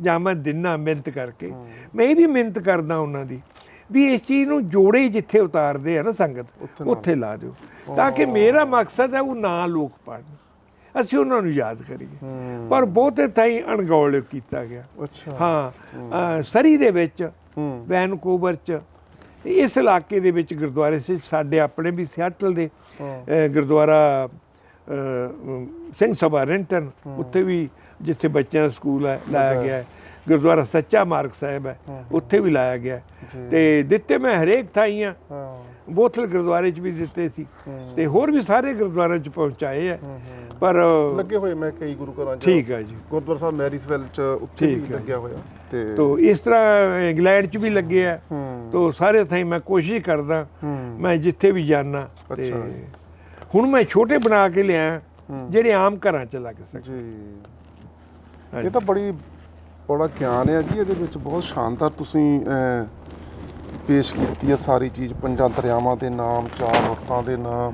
ਜਾਂ ਮੈਂ ਦਿਨਾ ਮਿਹਨਤ ਕਰਕੇ ਮੈਂ ਇਹ ਵੀ ਮਿਹਨਤ ਕਰਦਾ ਉਹਨਾਂ ਦੀ ਵੀ ਇਸ ਚੀਜ਼ ਨੂੰ ਜੋੜੇ ਜਿੱਥੇ ਉਤਾਰਦੇ ਆ ਨਾ ਸੰਗਤ ਉੱਥੇ ਲਾ ਦਿਓ। ਤਾਂ ਕਿ ਮੇਰਾ ਮਕਸਦ ਹੈ ਉਹ ਨਾ ਲੋਕ ਪੜਨ ਅਸੀਂ ਉਹਨਾਂ ਨੂੰ ਯਾਦ ਕਰੀਏ। ਪਰ ਬਹੁਤੇ ਥਾਈਂ ਅਣਗੌਲ ਕੀਤਾ ਗਿਆ। ਅੱਛਾ। ਹਾਂ ਸਰੀ ਦੇ ਵਿੱਚ ਵੈਨਕੂਵਰ ਚ। ਇਸ ਇਲਾਕੇ ਦੇ ਵਿੱਚ ਗੁਰਦੁਆਰੇ ਸੀ ਸਾਡੇ ਆਪਣੇ ਵੀ ਸਿਆਟਲ ਦੇ ਗੁਰਦੁਆਰਾ ਸਿੰਘ ਸਭਾ ਰੈਂਟਨ ਉੱਥੇ ਵੀ ਜਿੱਥੇ ਬੱਚਿਆਂ ਦਾ ਸਕੂਲ ਹੈ ਲਾਇਆ ਗਿਆ ਹੈ। ਗੁਰਦੁਆਰਾ ਸੱਚਾ ਮਾਰਗ ਸਾਹਿਬ ਹੈ ਉੱਥੇ ਵੀ ਲਾਇਆ ਗਿਆ। ਤੇ ਦਿੱਤੇ ਮੈਂ ਹਰੇਕ ਥਾਈਆਂ ਹਾਂ। ਬੋਥਲ ਗੁਰਦੁਆਰੇ 'ਚ ਵੀ ਦਿੱਤੇ ਸੀ। ਤੇ ਹੋਰ ਵੀ ਸਾਰੇ ਗੁਰਦੁਆਰਿਆਂ 'ਚ ਪਹੁੰਚਾਏ ਹੂੰ। ਪਰ ਲੱਗੇ ਹੋਏ ਮੈਂ ਕਈ ਗੁਰੂ ਘਰਾਂ 'ਚ ਠੀਕ ਹੈ ਜੀ ਗੁਰਦੁਆਰਾ ਸਾਹਿਬ ਮੈਰੀਸਵੈਲ 'ਚ ਉੱਥੇ ਵੀ। ਲੱਗਿਆ ਹੋਇਆ ਤੇ ਤੋ ਇਸ ਤਰ੍ਹਾਂ ਇੰਗਲੈਂਡ 'ਚ ਵੀ ਲੱਗੇ ਆ ਤੋ ਸਾਰੇ ਥਾਈਂ ਮੈਂ ਕੋਸ਼ਿਸ਼ ਕਰਦਾ ਮੈਂ ਜਿੱਥੇ ਵੀ ਜਾਣਾ ਤੇ। ਹੁਣ ਮੈਂ ਛੋਟੇ ਬਣਾ ਕੇ ਲਿਆ। ਜਿਹੜੇ ਆਮ ਘਰਾਂ 'ਚ ਲੱਗ ਸਕ ਜੀ। ਇਹ ਤਾਂ ਬੜੀ ਬੜਾ ਗਿਆਨ ਹੈ ਜੀ ਇਹਦੇ ਵਿੱਚ ਬਹੁਤ ਸ਼ਾਨਦਾਰ ਤੁਸੀਂ ਪੇਸ਼ ਕੀਤੀ ਹੈ ਸਾਰੀ ਚੀਜ਼ ਪੰਜਾਂ ਦਰਿਆਵਾਂ ਦੇ ਨਾਮ ਚਾਰ ਰੁੱਤਾਂ ਦੇ ਨਾਮ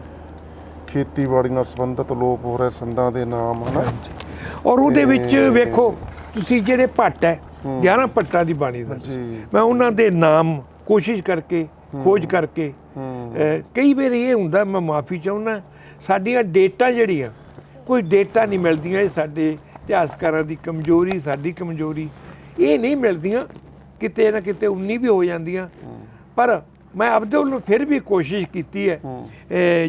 ਖੇਤੀਬਾੜੀ ਨਾਲ ਸੰਬੰਧਿਤ ਲੋਪ ਹੋ ਰਹੇ ਸੰਦਾਂ ਦੇ ਨਾਮ ਹਨਾ? ਔਰ ਉਹਦੇ ਵਿੱਚ ਵੇਖੋ ਤੁਸੀਂ ਜਿਹੜੇ ਭੱਟ ਹੈ 11 ਭੱਟਾਂ ਦੀ ਬਾਣੀ ਦਾ। ਮੈਂ ਉਹਨਾਂ ਦੇ ਨਾਮ ਕੋਸ਼ਿਸ਼ ਕਰਕੇ ਖੋਜ ਕਰਕੇ ਕਈ ਵਾਰ ਇਹ ਹੁੰਦਾ ਮੈਂ ਮਾਫੀ ਚਾਹੁੰਦਾ ਸਾਡੀਆਂ ਡੇਟਾ ਜਿਹੜੀਆਂ ਕੋਈ ਡੇਟਾ ਨਹੀਂ ਮਿਲਦੀਆਂ ਇਹ ਸਾਡੇ ਇਤਿਹਾਸਕਾਰਾਂ ਦੀ ਕਮਜ਼ੋਰੀ ਸਾਡੀ ਕਮਜ਼ੋਰੀ। ਇਹ ਨਹੀਂ ਮਿਲਦੀਆਂ ਕਿਤੇ ਨਾ ਕਿਤੇ 19 ਵੀ ਹੋ ਜਾਂਦੀਆਂ ਪਰ ਮੈਂ ਆਪਦੇ ਵੱਲੋਂ ਫਿਰ ਵੀ ਕੋਸ਼ਿਸ਼ ਕੀਤੀ ਹੈ ਹੂੰ।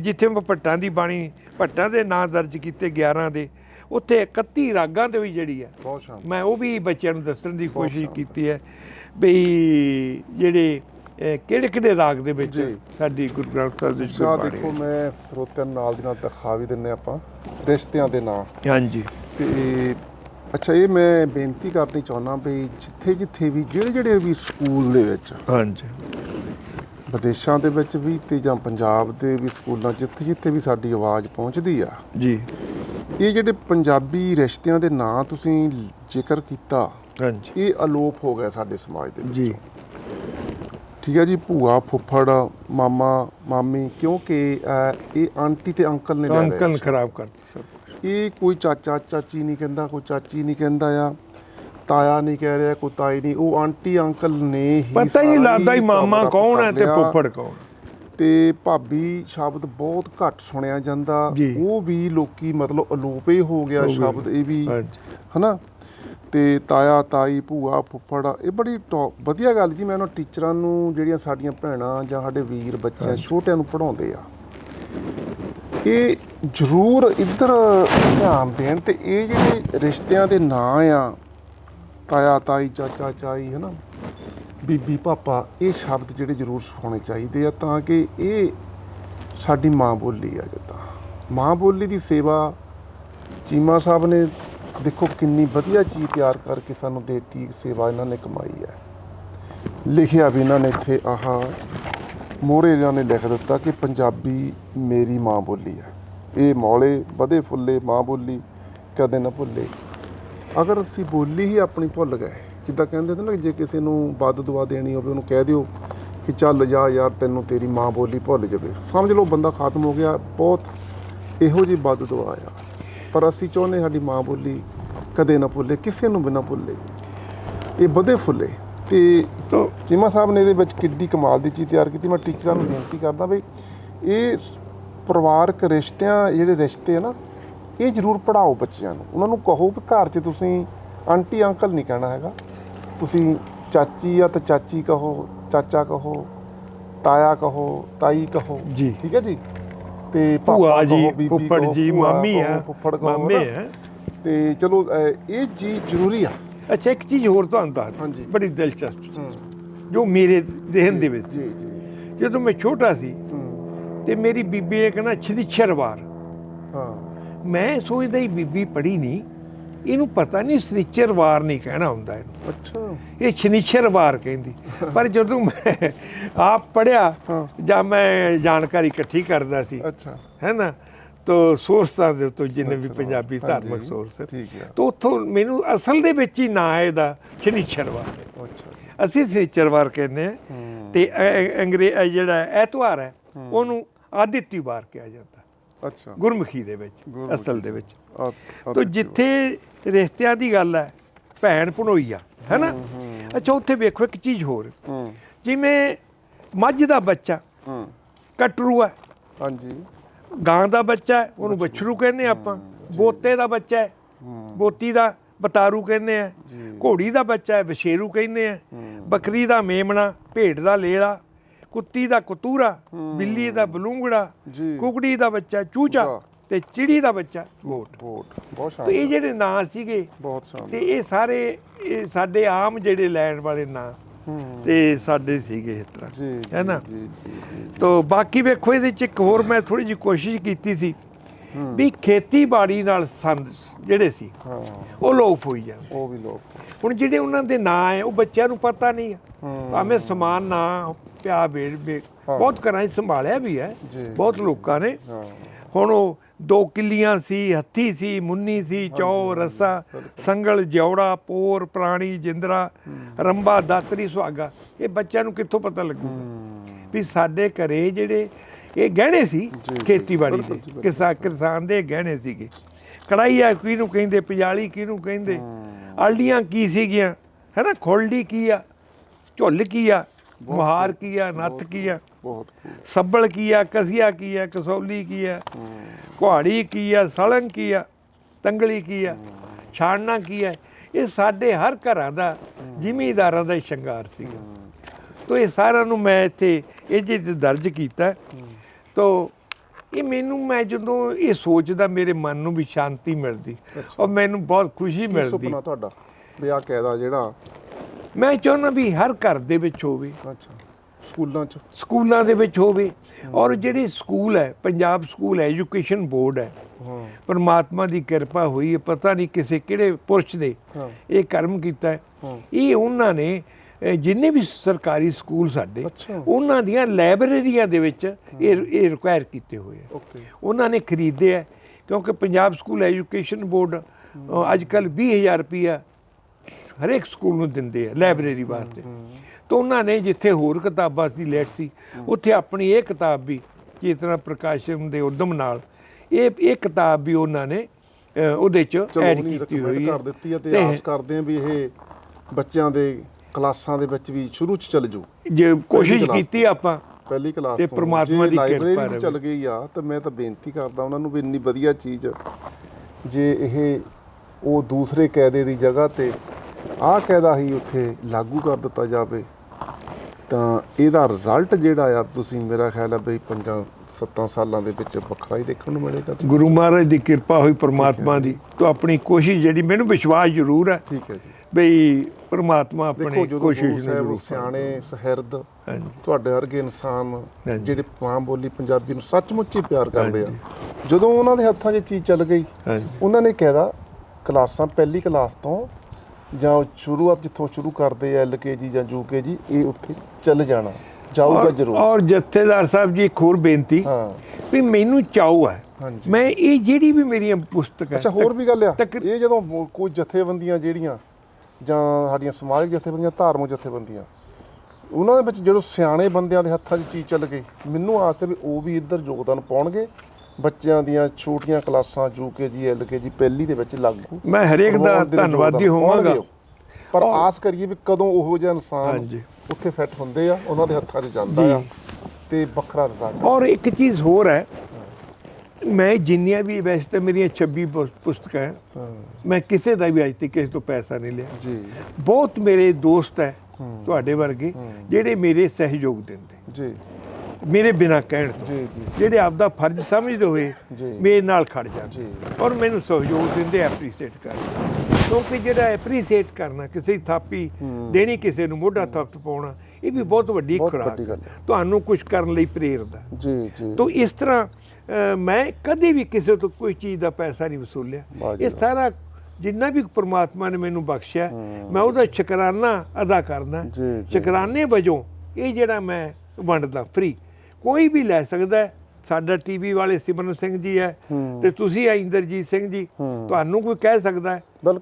ਜਿੱਥੇ ਮੈਂ ਭੱਟਾਂ ਦੀ ਬਾਣੀ ਭੱਟਾਂ ਦੇ ਨਾਂ ਦਰਜ ਕੀਤੇ 11 ਦੇ ਉੱਥੇ 31 ਰਾਗਾਂ ਦੇ ਵੀ ਜਿਹੜੀ ਹੈ ਮੈਂ ਉਹ ਵੀ ਬੱਚਿਆਂ ਨੂੰ ਦੱਸਣ ਦੀ ਕੋਸ਼ਿਸ਼। ਕੀਤੀ ਹੈ ਵੀ ਜਿਹੜੇ ਕਿਹੜੇ ਕਿਹੜੇ ਰਾਗ ਦੇ ਵਿੱਚ। ਸਾਡੀ ਗੁਰੂ ਗ੍ਰੰਥ ਸਾਹਿਬ ਦੀ ਸ਼ਾਹ ਗੁਰਬਾਣੀ ਦੇਖੋ ਮੈਂ ਸਰੋਤਿਆਂ ਨੂੰ ਨਾਲ ਦੀ ਨਾਲ ਦਿਖਾ ਵੀ ਦਿੰਨੇ ਆਪਾਂ ਰਿਸ਼ਤਿਆਂ ਦੇ ਨਾਂ ਹੈ। ਹਾਂਜੀ ਤੇ ਅੱਛਾ ਇਹ ਮੈਂ ਬੇਨਤੀ ਕਰਨੀ ਚਾਹੁੰਦਾ ਵੀ ਜਿੱਥੇ ਜਿੱਥੇ ਵੀ ਜਿਹੜੇ ਜਿਹੜੇ ਵੀ ਸਕੂਲ ਦੇ ਵਿੱਚ ਹਾਂਜੀ ਵਿਦੇਸ਼ਾਂ ਦੇ ਵਿੱਚ ਵੀ ਤੇ ਜਾਂ ਪੰਜਾਬ ਦੇ ਵੀ ਸਕੂਲਾਂ ਜਿੱਥੇ ਜਿੱਥੇ ਵੀ ਸਾਡੀ ਆਵਾਜ਼ ਪਹੁੰਚਦੀ ਆ। ਜੀ। ਇਹ ਜਿਹੜੇ ਪੰਜਾਬੀ ਰਿਸ਼ਤਿਆਂ ਦੇ ਨਾਂ ਤੁਸੀਂ ਜ਼ਿਕਰ ਕੀਤਾ ਹਾਂਜੀ। ਇਹ ਅਲੋਪ ਹੋ ਗਿਆ ਸਾਡੇ ਸਮਾਜ ਦੇ ਵਿੱਚ। ਜੀ ਠੀਕ ਹੈ ਜੀ ਭੂਆ ਫੁੱਫੜ ਮਾਮਾ ਮਾਮੀ ਕਿਉਂਕਿ ਇਹ ਆਂਟੀ ਤੇ ਅੰਕਲ ਨੇ ਲੈ ਅੰਕਲ ਖਰਾਬ ਕਰਤੀ ਸਭ ਇਹ ਕੋਈ ਚਾਚਾ ਚਾਚੀ ਨਹੀਂ ਕਹਿੰਦਾ ਕੋਈ ਚਾਚੀ ਨਹੀਂ ਕਹਿੰਦਾ ਆ। ਤਾਇਆ ਨਹੀਂ ਕਹਿ ਰਿਹਾ ਕੋਈ ਤਾਈ ਨਹੀਂ। ਉਹ ਆਂਟੀ ਅੰਕਲ ਨੇ ਹੀ ਪਤਾ ਹੀ ਨਹੀਂ ਸਾਰਾ ਲੱਗਦਾ ਹੀ ਮਾਮਾ cover up ਕੌਣ ਕਰ ਹੈ ਤੇ ਲਿਆ। ਫੁੱਫੜ ਕੌਣ ਤੇ ਭਾਬੀ ਸ਼ਬਦ ਬਹੁਤ ਘੱਟ ਸੁਣਿਆ ਜਾਂਦਾ। ਜੀ। ਉਹ ਵੀ ਲੋਕੀ ਮਤਲਬ ਅਲੋਪ ਹੀ ਹੋ ਗਿਆ ਹੋ ਗਿਆ। ਸ਼ਬਦ ਇਹ ਵੀ। ਹਾਂਜੀ। ਹਨਾ? ਤੇ ਤਾਇਆ ਤਾਈ ਭੂਆ ਫੁੱਫੜ ਇਹ ਬੜੀ ਟੌਪ ਵਧੀਆ ਗੱਲ ਜੀ ਮੈਂ ਉਹਨਾਂ ਟੀਚਰਾਂ ਨੂੰ ਜਿਹੜੀਆਂ ਸਾਡੀਆਂ ਭੈਣਾਂ ਜਾਂ ਸਾਡੇ ਵੀਰ ਬੱਚੇ ਛੋਟਿਆਂ ਨੂੰ ਪੜਾਉਂਦੇ ਆ। ਇਹ ਜ਼ਰੂਰ ਇੱਧਰ ਧਿਆਨ ਦੇਣ ਤੇ ਇਹ ਜਿਹੜੇ ਰਿਸ਼ਤਿਆਂ ਦੇ ਨਾਂ ਆ ਤਾਇਆ, ਤਾਈ, ਚਾਚਾ, ਚਾਈ, ਹਨਾ? ਬੀਬੀ, ਪਾਪਾ, ਇਹ ਸ਼ਬਦ ਜਿਹੜੇ ਜ਼ਰੂਰ ਸਿਖਾਉਣੇ ਚਾਹੀਦੇ ਆ ਤਾਂ ਕਿ ਇਹ ਸਾਡੀ ਮਾਂ ਬੋਲੀ ਆ ਜਿੱਦਾਂ ਮਾਂ ਬੋਲੀ ਦੀ ਸੇਵਾ ਚੀਮਾ ਸਾਹਿਬ ਨੇ ਦੇਖੋ ਕਿੰਨੀ ਵਧੀਆ ਚੀਜ਼ ਤਿਆਰ ਕਰਕੇ ਸਾਨੂੰ ਦੇਤੀ, ਸੇਵਾ ਇਹਨਾਂ ਨੇ ਕਮਾਈ ਹੈ ਲਿਖਿਆ ਵੀ ਇਹਨਾਂ ਨੇ ਇੱਥੇ ਆਹ ਮੋਹਰੇ ਇਹਨਾਂ ਨੇ ਲਿਖ ਦਿੱਤਾ ਕਿ ਪੰਜਾਬੀ ਮੇਰੀ ਮਾਂ ਬੋਲੀ ਹੈ ਇਹ ਮੌਲੇ, ਵਧੇ ਫੁੱਲੇ ਮਾਂ ਬੋਲੀ ਕਦੇ ਨਾ ਭੁੱਲੇ। ਅਗਰ ਅਸੀਂ ਬੋਲੀ ਹੀ ਆਪਣੀ ਭੁੱਲ ਗਏ, ਜਿੱਦਾਂ ਕਹਿੰਦੇ ਨੇ ਨਾ ਜੇ ਕਿਸੇ ਨੂੰ ਵੱਧ ਦੁਆ ਦੇਣੀ ਹੋਵੇ, ਉਹਨੂੰ ਕਹਿ ਦਿਓ ਕਿ ਚੱਲ ਜਾ ਯਾਰ ਤੈਨੂੰ ਤੇਰੀ ਮਾਂ ਬੋਲੀ ਭੁੱਲ ਜਾਵੇ। ਸਮਝ ਲਓ ਬੰਦਾ ਖਤਮ ਹੋ ਗਿਆ, ਬਹੁਤ ਇਹੋ ਜਿਹੀ ਵੱਧ ਦੁਆ ਆ। ਪਰ ਅਸੀਂ ਚਾਹੁੰਦੇ ਸਾਡੀ ਮਾਂ ਬੋਲੀ ਕਦੇ ਨਾ ਭੁੱਲੇ, ਕਿਸੇ ਨੂੰ ਵੀ ਨਾ ਭੁੱਲੇ। ਇਹ ਵਧੇ ਫੁੱਲੇ। ਤੇ ਚੀਮਾ ਸਾਹਿਬ ਨੇ ਇਹਦੇ ਵਿੱਚ ਕਿੱਡੀ ਕਮਾਲ ਦੀ ਚੀਜ਼ ਤਿਆਰ ਕੀਤੀ। ਮੈਂ ਟੀਚਰਾਂ ਨੂੰ ਬੇਨਤੀ ਕਰਦਾ ਵੀ ਇਹ ਪਰਿਵਾਰਕ ਰਿਸ਼ਤਿਆਂ, ਜਿਹੜੇ ਰਿਸ਼ਤੇ ਆ ਨਾ ਇਹ ਜ਼ਰੂਰ ਪੜਾਓ ਬੱਚਿਆਂ ਨੂੰ। ਉਹਨਾਂ ਨੂੰ ਕਹੋ ਵੀ ਘਰ 'ਚ ਤੁਸੀਂ ਆਂਟੀ ਅੰਕਲ ਨਹੀਂ ਕਹਿਣਾ ਹੈਗਾ। ਤੁਸੀਂ ਚਾਚੀ ਆ ਤਾਂ ਚਾਚੀ ਕਹੋ ਚਾਚਾ ਕਹੋ ਤਾਇਆ ਕਹੋ ਤਾਈ ਕਹੋ। ਜੀ। ਠੀਕ ਹੈ ਜੀ? ਤੇ ਭੂਆ ਜੀ ਫੁੱਫੜ ਜੀ ਮਾਮੀ ਆ। ਫੁੱਫੜ ਕਹੋ ਮਾਮੇ। ਆ। ਤੇ ਚਲੋ ਇਹ ਚੀਜ਼ ਜ਼ਰੂਰੀ ਆ। ਅੱਛਾ ਇੱਕ ਚੀਜ਼ ਹੋਰ ਤੁਹਾਨੂੰ ਦੱਸ। ਬੜੀ ਦਿਲਚਸਪ ਜੋ ਮੇਰੇ ਜ਼ਿਹਨ ਦੇ ਵਿੱਚ। ਜੀ ਜੀ। ਜਦੋਂ ਮੈਂ ਛੋਟਾ ਸੀ ਤੇ ਮੇਰੀ ਬੀਬੀ ਨੇ ਕਹਿਣਾ ਛਿਨਿਛਰਵਾਰ ਹਾਂ। ਮੈਂ ਸੋਚਦਾ ਹੀ ਬੀਬੀ ਪੜੀ ਨਹੀਂ ਇਹਨੂੰ ਪਤਾ ਨਹੀਂ ਸ੍ਰਿਚਰਵਾਰ ਨਹੀਂ ਕਹਿਣਾ ਹੁੰਦਾ ਇਹਨੂੰ। ਅੱਛਾ। ਇਹ ਛਿਨਿਛਰਵਾਰ ਕਹਿੰਦੀ। ਪਰ ਜਦੋਂ ਮੈਂ ਆਪ ਪੜਿਆ। ਜਾਂ ਮੈਂ ਜਾਣਕਾਰੀ ਇਕੱਠੀ ਕਰਦਾ ਸੀ ਅੱਛਾ। ਹੈ ਨਾ? ਤੋ ਸੋਰਸਾਂ ਦੇ ਤੋਂ ਜਿੰਨੇ ਵੀ ਪੰਜਾਬੀ ਧਾਰਮਿਕ ਸੋਰਸ ਹੈ ਠੀਕ ਹੈ। ਤੋ ਉੱਥੋਂ ਮੈਨੂੰ ਅਸਲ ਦੇ ਵਿੱਚ ਹੀ ਨਾਂ ਹੈ ਇਹਦਾ ਛਿਨਿਛਰਵਾਰ ਅੱਛਾ। ਅਸੀਂ ਸ਼ਨੀਚਰਵਾਰ ਕਹਿੰਦੇ ਆ ਤੇ ਅੰਗਰੇਜ਼ ਜਿਹੜਾ ਐਤਵਾਰ ਹੈ ਉਹਨੂੰ ਆਦਿਤਵਾਰ ਕਿਹਾ ਜਾਂਦਾ। ਅੱਛਾ। ਗੁਰਮੁਖੀ ਦੇ ਵਿੱਚ ਅਸਲ ਦੇ ਵਿੱਚ। ਆ- ਆ ਤੋ। ਜਿੱਥੇ ਰਿਸ਼ਤਿਆਂ ਦੀ ਗੱਲ ਹੈ ਭੈਣ ਭਣੋਈਆ ਹੈ ਨਾ ਅੱਛਾ ਉੱਥੇ ਵੇਖੋ ਇੱਕ ਚੀਜ਼ ਹੋਰ। ਜਿਵੇਂ ਮੱਝ ਦਾ ਬੱਚਾ ਹੂੰ। ਕਟਰੂ ਹੈ। ਹਾਂਜੀ। ਗਾਂ ਦਾ ਬੱਚਾ ਉਹਨੂੰ ਬਛਰੂ ਕਹਿੰਦੇ ਆਪਾਂ। ਬੋਤੇ ਦਾ ਬੱਚਾ ਹੈ ਬੋਤੀ ਦਾ ਬਤਾਰੂ ਕਹਿੰਦੇ ਆ ਘੋੜੀ ਦਾ ਬੱਚਾ ਹੈ ਵਸ਼ੇਰੂ ਕਹਿੰਦੇ ਆ ਬੱਕਰੀ ਦਾ ਮੇਮਣਾ ਭੇਡ ਦਾ ਲੇਲਾ ਕੁੱਤੀ ਦਾ ਕਤੂਰਾ ਬਿੱਲੀ ਦਾ ਬਲੂੰਗੜਾ ਕੁਕੜੀ ਦਾ ਬੱਚਾ ਚੂਚਾ। ਤੇ ਚਿੜੀ ਦਾ ਬੱਚਾ ਗੋਟ ਬਹੁਤ ਬਹੁਤ ਤੇ ਇਹ ਸ਼ਾਨਦਾਰ। ਜਿਹੜੇ ਨਾਂ ਸੀਗੇ ਬਹੁਤ ਤੇ ਸ਼ਾਨਦਾਰ ਇਹ ਸਾਰੇ ਇਹ ਸਾਡੇ ਆਮ ਜਿਹੜੇ ਲੈਣ ਵਾਲੇ ਨਾਂ ਤੇ ਸਾਡੇ ਸੀਗੇ ਇਸ ਤਰ੍ਹਾਂ ਹੈ ਨਾ? ਜੀ ਜੀ ਜੀ ਤੋ ਬਾਕੀ ਵੇਖੋ ਇਹਦੇ ਚ ਇੱਕ ਹੋਰ ਮੈਂ ਥੋੜੀ ਜਿਹੀ ਕੋਸ਼ਿਸ਼ ਕੀਤੀ ਸੀ। ਵੀ ਖੇਤੀਬਾੜੀ ਨਾਲ ਸੰਦ ਜਿਹੜੇ ਸੀ ਉਹ ਲੋਪ ਹੋਈ ਜਾਂਦੇ। ਉਹ ਵੀ ਲੋਕ ਹੁਣ ਜਿਹੜੇ ਉਹਨਾਂ ਦੇ ਨਾਂ ਹੈ ਉਹ ਬੱਚਿਆਂ ਨੂੰ ਪਤਾ ਨਹੀਂ ਭਾਵੇਂ ਸਮਾਨ ਨਾਂ ਪਿਆ ਹਾਂ। ਬਹੁਤ ਘਰਾਂ 'ਚ ਸੰਭਾਲਿਆ ਵੀ ਹੈ ਜੀ ਬਹੁਤ ਲੋਕਾਂ ਨੇ। ਹੁਣ ਉਹ ਦੋ ਕਿੱਲੀਆਂ ਸੀ ਹੱਥੀ ਸੀ ਮੁੰਨੀ ਸੀ ਚੌ ਰਸਾ ਸੰਗਲ ਜੌੜਾ ਪੋਰ ਪ੍ਰਾਣੀ ਜਿੰਦਰਾ ਰੰਬਾ ਦਾਤਰੀ ਸੁਹਾਗਾ। ਇਹ ਬੱਚਿਆਂ ਨੂੰ ਕਿੱਥੋਂ ਪਤਾ ਲੱਗੂਗਾ? ਵੀ ਸਾਡੇ ਘਰੇ ਜਿਹੜੇ ਇਹ ਗਹਿਣੇ ਸੀ ਖੇਤੀਬਾੜੀ ਦੇ। ਕਿਸਾ ਕਿਸਾਨ ਦੇ ਗਹਿਣੇ ਸੀਗੇ ਕੜਾਈ ਆ ਕਿਹਨੂੰ ਕਹਿੰਦੇ ਪਿਜਾਲੀ ਕਿਹਨੂੰ ਕਹਿੰਦੇ ਆਲਡੀਆਂ ਕੀ ਸੀਗੀਆਂ ਹੈਨਾ ਖੋਲਡੀ ਕੀ ਆ ਝੁੱਲ ਕੀ ਆ ਮੁਹਾਰ ਕੀ ਆ ਨੱਥ ਕੀ ਆ ਬਹੁਤ। ਸੱਬਲ ਕੀ ਆ ਕਸੀਆ ਕੀ ਆ ਕਸੌਲੀ ਕੀ ਆ ਹੂੰ ਕੁਹਾੜੀ ਕੀ ਆ ਸਲੰਗ ਕੀ ਆ ਤੰਗਲੀ ਕੀ ਆ ਛਾਣਨਾ ਕੀ ਆ ਇਹ ਸਾਡੇ ਹਰ ਘਰਾਂ ਦਾ ਜ਼ਿਮੀਦਾਰਾਂ ਦਾ ਹੀ ਸ਼ਿੰਗਾਰ ਸੀਗਾ ਤੋ ਇਹ ਸਾਰਿਆਂ ਨੂੰ ਮੈਂ ਇੱਥੇ ਇਹ ਜਿਹੇ ਦਰਜ ਕੀਤਾ ਤੋ ਇਹ ਮੈਨੂੰ ਮੈਂ ਜਦੋਂ ਇਹ ਸੋਚਦਾ ਮੇਰੇ ਮਨ ਨੂੰ ਵੀ ਸ਼ਾਂਤੀ ਮਿਲਦੀ ਔਰ ਮੈਨੂੰ ਬਹੁਤ ਖੁਸ਼ੀ ਮਿਲਦੀ। ਸੁਪਨਾ ਤੁਹਾਡਾ? ਵੀ ਆ ਕਾਇਦਾ ਜਿਹੜਾ ਮੈਂ ਚਾਹੁੰਦਾ ਵੀ ਹਰ ਘਰ ਦੇ ਵਿੱਚ ਹੋਵੇ। ਅੱਛਾ। ਸਕੂਲਾਂ ਚ? ਸਕੂਲਾਂ ਦੇ ਵਿੱਚ ਹੋਵੇ। ਔਰ ਜਿਹੜੇ ਸਕੂਲ ਹੈ ਪੰਜਾਬ ਸਕੂਲ ਐਜੂਕੇਸ਼ਨ ਬੋਰਡ ਹੈ। ਹਾਂ। ਪਰਮਾਤਮਾ ਦੀ ਕਿਰਪਾ ਹੋਈ ਹੈ ਪਤਾ ਨਹੀਂ ਕਿਸੇ ਕਿਹੜੇ ਪੁਰਸ਼ ਨੇ ਇਹ ਕਰਮ ਕੀਤਾ ਹੈ। ਇਹ ਉਹਨਾਂ ਨੇ ਜਿੰਨੇ ਵੀ ਸਰਕਾਰੀ ਸਕੂਲ ਸਾਡੇ। ਉਹਨਾਂ ਦੀਆਂ ਲਾਇਬ੍ਰੇਰੀਆਂ ਦੇ ਵਿੱਚ ਇਹ ਇਹ ਰਿਕੁਆਇਰ ਕੀਤੇ ਹੋਏ ਆ। ਉਹਨਾਂ ਨੇ ਖਰੀਦੇ ਆ ਕਿਉਂਕਿ ਪੰਜਾਬ ਸਕੂਲ ਐਜੂਕੇਸ਼ਨ ਬੋਰਡ ਅੱਜ ਕੱਲ 20000 ਰੁਪਇਆ ਹਰੇਕ ਸਕੂਲ ਨੂੰ ਦਿੰਦੇ ਆ ਲਾਇਬ੍ਰੇਰੀ ਵਾਸਤੇ। ਤਾਂ ਉਹਨਾਂ ਨੇ ਜਿੱਥੇ ਹੋਰ ਕਿਤਾਬਾਂ ਦੀ ਲੈਟ ਸੀ ਉੱਥੇ ਆਪਣੀ ਇਹ ਕਿਤਾਬ ਵੀ ਚੇਤਨਾ ਪ੍ਰਕਾਸ਼ਨ ਦੇ ਉਦਮ ਨਾਲ ਇਹ ਇਹ ਕਿਤਾਬ ਵੀ ਉਹਨਾਂ ਨੇ ਉਹਦੇ ਚ ਐਡ ਕੀਤੀ ਹੋਈ ਹੈ ਤੇ ਆਸ ਕਰਦੇ ਹਾਂ ਵੀ ਇਹ ਬੱਚਿਆਂ ਦੇ ਕਲਾਸਾਂ ਦੇ ਵਿੱਚ ਵੀ ਸ਼ੁਰੂ ਚ ਚੱਲ ਜੂ ਜੇ ਕੋਸ਼ਿਸ਼ ਕਲਾਸ ਕੀਤੀ ਆਪਾਂ ਪਹਿਲੀ ਕਲਾਸ ਤੇ। ਪ੍ਰਮਾਤਮਾ ਦੀ ਕਿਰਪਾ ਰਹੇ। ਚੱਲ ਗਈ ਆ ਤਾਂ ਮੈਂ ਤਾਂ ਬੇਨਤੀ ਕਰਦਾ ਉਹਨਾਂ ਨੂੰ ਵੀ ਇੰਨੀ ਵਧੀਆ ਚੀਜ਼ ਜੇ ਇਹ ਉਹ ਦੂਸਰੇ ਕਾਇਦੇ ਦੀ ਜਗ੍ਹਾ ਤੇ ਆਹ ਕਾਇਦਾ ਹੀ ਉੱਥੇ ਲਾਗੂ ਕਰ ਦਿੱਤਾ ਜਾਵੇ ਤਾਂ ਇਹਦਾ ਰਿਜ਼ਲਟ ਜਿਹੜਾ ਆ ਤੁਸੀਂ ਮੇਰਾ ਖਿਆਲ ਹੈ ਬਈ ਪੰਜਾਂ ਸੱਤਾਂ ਸਾਲਾਂ ਦੇ ਵਿੱਚ ਵੱਖਰਾ ਹੀ ਦੇਖਣ ਨੂੰ ਮਿਲੇਗਾ। ਗੁਰੂ ਮਹਾਰਾਜ ਦੀ ਕਿਰਪਾ ਹੋਈ ਪ੍ਰਮਾਤਮਾ ਦੀ। ਤਾਂ ਆਪਣੀ ਕੋਸ਼ਿਸ਼ ਜਿਹੜੀ ਮੈਨੂੰ ਵਿਸ਼ਵਾਸ ਜ਼ਰੂਰ ਹੈ। ਠੀਕ ਹੈ ਜੀ। ਬਈ ਪ੍ਰਮਾਤਮਾ ਦੇਖੋ ਆਪਣੇ ਜਦੋਂ ਕੋਸ਼ਿਸ਼ ਨੂੰ ਸਾਹਿਬ ਜ਼ਰੂਰ ਸਿਆਣੇ ਸਹਿਰਦ ਹਾਂਜੀ। ਤੁਹਾਡੇ ਵਰਗੇ ਇਨਸਾਨ ਹਾਂਜੀ। ਜਿਹੜੇ ਮਾਂ ਬੋਲੀ ਪੰਜਾਬੀ ਨੂੰ ਸੱਚਮੁੱਚ ਹੀ ਪਿਆਰ ਕਰਦੇ ਆ। ਜਦੋਂ ਉਹਨਾਂ ਦੇ ਹੱਥਾਂ 'ਚ ਚੀਜ਼ ਚੱਲ ਗਈ ਹਾਂਜੀ। ਉਹਨਾਂ ਨੇ ਕਹਿਦਾ ਕਲਾਸਾਂ ਪਹਿਲੀ ਕਲਾਸ ਤੋਂ ਜਾਂ ਉਹ ਸ਼ੁਰੂਆਤ ਜਿੱਥੋਂ ਸ਼ੁਰੂ ਕਰਦੇ ਆ ਐਲਕੇਜੀ ਜਾਂ ਯੂਕੇਜੀ ਇਹ ਉੱਥੇ ਚੱਲ ਜਾਣਾ। ਜਾਊਗਾ ਔਰ- ਜ਼ਰੂਰ। ਔਰ ਜਥੇਦਾਰ ਸਾਹਿਬ ਜੀ ਇੱਕ ਹੋਰ ਬੇਨਤੀ ਹਾਂ। ਵੀ ਮੈਨੂੰ ਚਾਹੂ ਹੈ। ਹਾਂਜੀ। ਮੈਂ ਇਹ ਜਿਹੜੀ ਵੀ ਮੇਰੀਆਂ ਪੁਸਤਕ ਹੈ ਅੱਛਾ ਹੋਰ ਵੀ ਗੱਲ ਆ। ਤਕ- ਇਹ ਜਦੋਂ ਮੋ- ਕੋਈ ਜਥੇਬੰਦੀਆਂ ਜਿਹੜੀਆਂ ਜਾਂ ਸਾਡੀਆਂ ਸਮਾਜਿਕ ਜਥੇਬੰਦੀਆਂ ਧਾਰਮਿਕ ਜਥੇਬੰਦੀਆਂ ਉਹਨਾਂ ਦੇ ਵਿੱਚ ਜਦੋਂ ਸਿਆਣੇ ਬੰਦਿਆਂ ਦੇ ਹੱਥਾਂ 'ਚ ਚੀਜ਼ ਚੱਲ ਗਈ ਮੈਨੂੰ ਆਸ ਹੈ ਵੀ ਉਹ ਵੀ ਇੱਧਰ ਯੋਗਦਾਨ ਪਾਉਣਗੇ ਬੱਚਿਆਂ ਦੀਆਂ ਛੋਟੀਆਂ ਕਲਾਸਾਂ ਯੂਕੇਜੀ ਐਲਕੇਜੀ ਪਹਿਲੀ ਦੇ ਵਿੱਚ ਲਾਗੂ ਮੈਂ ਹਰੇਕ ਦਾ ਧੰਨਵਾਦੀ ਹੋਵਾਂਗਾ। ਪਰ ਆਸ ਕਰੀਏ ਵੀ ਕਦੋਂ ਉਹੋ ਜਿਹਾ ਇਨਸਾਨ। ਉੱਥੇ ਫਿੱਟ ਹੁੰਦੇ ਆ ਉਹਨਾਂ ਦੇ ਹੱਥਾਂ 'ਚ ਜਾਂਦਾ। ਆ ਤੇ ਵੱਖਰਾ ਰਿਜ਼ਲਟ ਔਰ ਇੱਕ ਚੀਜ਼ ਹੋਰ ਹੈ ਮੈਂ ਜਿੰਨੀਆਂ ਵੀ ਵੈਸੇ ਤਾਂ ਮੇਰੀਆਂ 26 ਪੁਸ- ਪੁਸਤਕਾਂ ਹੈ। ਮੈਂ ਕਿਸੇ ਦਾ ਵੀ ਅੱਜ ਤੱਕ ਕਿਸੇ ਤੋਂ ਪੈਸਾ ਨਹੀਂ ਲਿਆ। ਜੀ। ਬਹੁਤ ਮੇਰੇ ਦੋਸਤ ਹੈ। ਤੁਹਾਡੇ ਵਰਗੇ। ਜਿਹੜੇ ਮੇਰੇ ਸਹਿਯੋਗ ਦਿੰਦੇ। ਜੀ। ਮੇਰੇ ਬਿਨਾਂ ਕਹਿਣ ਤੋਂ। ਜੀ ਜੀ। ਜਿਹੜੇ ਆਪਦਾ ਫਰਜ਼ ਸਮਝਦੇ ਹੋਏ ਜੀ। ਮੇਰੇ ਨਾਲ ਖੜ ਜਾਂਦੇ ਜੀ। ਔਰ ਮੈਨੂੰ ਸਹਿਯੋਗ ਦਿੰਦੇ ਐਪਰੀਸ਼ੀਏਟ ਕਰਦੇ। ਕਿਉਂਕਿ ਜਿਹੜਾ ਐਪਰੀਸ਼ੀਏਟ ਕਰਨਾ ਕਿਸੇ ਦੀ ਥਾਪੀ। ਦੇਣੀ ਕਿਸੇ ਨੂੰ ਮੋਢਾ ਥੱਪਤ ਪਾਉਣਾ ਇਹ ਵੀ ਬਹੁਤ ਵੱਡੀ ਖੁਰਾਕ। ਤੁਹਾਨੂੰ ਕੁਝ ਕਰਨ ਲਈ ਪ੍ਰੇਰਦਾ ਜੀ ਜੀ ਤੋ ਇਸ ਤਰ੍ਹਾਂ ਮੈਂ ਕਦੇ ਵੀ ਕਿਸੇ ਤੋਂ ਕੋਈ ਚੀਜ਼ ਦਾ ਪੈਸਾ ਨਹੀਂ ਵਸੂਲਿਆ ਇਹ। ਸਾਰਾ ਜਿੰਨਾ ਵੀ ਪ੍ਰਮਾਤਮਾ ਨੇ ਮੈਨੂੰ ਬਖਸ਼ਿਆ। ਮੈਂ ਉਹਦਾ ਸ਼ੁਕਰਾਨਾ ਅਦਾ ਕਰਦਾ। ਸ਼ੁਕਰਾਨੇ ਵਜੋਂ ਇਹ ਜਿਹੜਾ ਮੈਂ ਵੰਡਦਾ ਫ੍ਰੀ ਕੋਈ ਵੀ ਲੈ ਸਕਦਾ। ਸਾਡਾ ਟੀਵੀ ਵਾਲੇ ਸਿਮਰਨ ਸਿੰਘ ਜੀ ਹੈ। ਤੇ ਤੁਸੀਂ ਆ ਇੰਦਰਜੀਤ ਸਿੰਘ ਜੀ। ਤੁਹਾਨੂੰ ਕੋਈ ਕਹਿ ਸਕਦਾ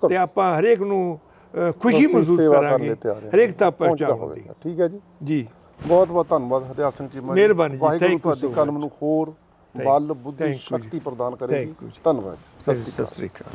ਤੇ ਆਪਾਂ ਹਰੇਕ ਨੂੰ ਖੁਸ਼ੀ ਮਹਿਸੂਸ ਕਰਾਂਗੇ। ਹਰੇਕ ਤੱਕ ਪਹੁੰਚਦਾ ਹੋਵੇਗਾ। ਠੀਕ ਹੈ ਜੀ ਜੀ ਬਹੁਤ ਬਹੁਤ ਧੰਨਵਾਦ ਹਰਦਿਆਲ ਸਿੰਘ ਜੀ ਮਿਹਰਬਾਨੀ ਜੀ, ਤੁਹਾਡੀ so ਕਲਮ. ਨੂੰ ਹੋਰ ਬਲ ਬੁੱਧੀ। ਸ਼ਕਤੀ ਪ੍ਰਦਾਨ ਕਰੇ ਜੀ Thank you ਜੀ। ਧੰਨਵਾਦ। ਸਤਿ ਸ੍ਰੀ ਅਕਾਲ